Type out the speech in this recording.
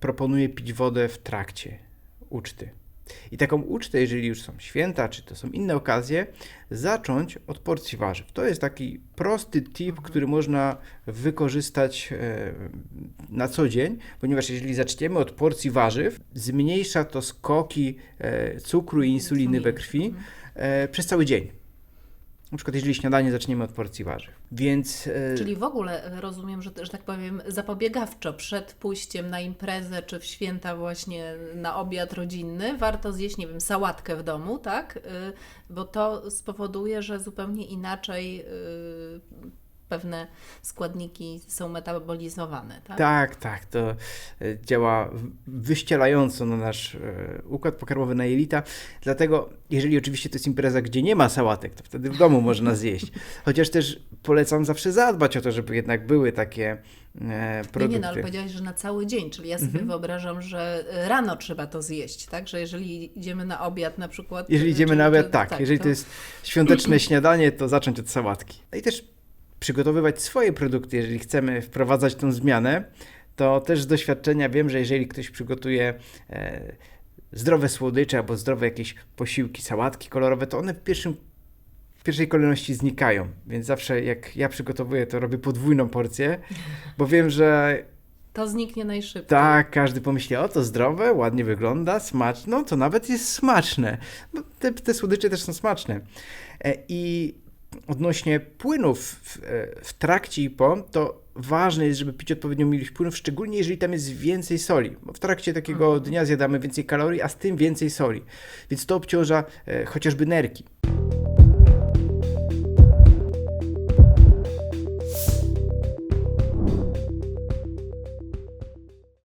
proponuję pić wodę w trakcie uczty. I taką ucztę, jeżeli już są święta, czy to są inne okazje, zacząć od porcji warzyw. To jest taki prosty tip, który można wykorzystać e, na co dzień, ponieważ jeżeli zaczniemy od porcji warzyw, zmniejsza to skoki e, cukru i insuliny we krwi e, przez cały dzień. Na przykład, jeżeli śniadanie zaczniemy od porcji warzyw. Więc. e, Czyli w ogóle e, rozumiem, że, że tak powiem zapobiegawczo przed pójściem na imprezę czy w święta właśnie na obiad rodzinny warto zjeść, nie wiem, sałatkę w domu, tak? Y, Bo to spowoduje, że zupełnie inaczej pewne składniki są metabolizowane, tak? Tak, tak, to e, działa wyścielająco na nasz e, układ pokarmowy, na jelita. Dlatego, jeżeli oczywiście to jest impreza, gdzie nie ma sałatek, to wtedy w domu można zjeść. Chociaż też polecam zawsze zadbać o to, żeby jednak były takie e, Nie, produkty. nie, no ale powiedziałeś, że na cały dzień, czyli ja sobie Mhm. wyobrażam, że rano trzeba to zjeść, tak? Że jeżeli idziemy na obiad na przykład... Jeżeli idziemy czy- na obiad, czy- tak. Jeżeli to jest świąteczne śniadanie, to zacząć od sałatki. No i też przygotowywać swoje produkty, jeżeli chcemy wprowadzać tą zmianę, to też z doświadczenia wiem, że jeżeli ktoś przygotuje e, zdrowe słodycze albo zdrowe jakieś posiłki, sałatki kolorowe, to one w pierwszym w pierwszej kolejności znikają, więc zawsze jak ja przygotowuję, to robię podwójną porcję, bo wiem, że To zniknie najszybciej. tak, każdy pomyśli, o to zdrowe, ładnie wygląda, smaczne, no to nawet jest smaczne. Bo te, te słodycze też są smaczne. E, I odnośnie płynów w, e, w trakcie i po, to ważne jest, żeby pić odpowiednią ilość płynów, szczególnie jeżeli tam jest więcej soli. Bo w trakcie takiego dnia zjadamy więcej kalorii, a z tym więcej soli. Więc to obciąża e, chociażby nerki.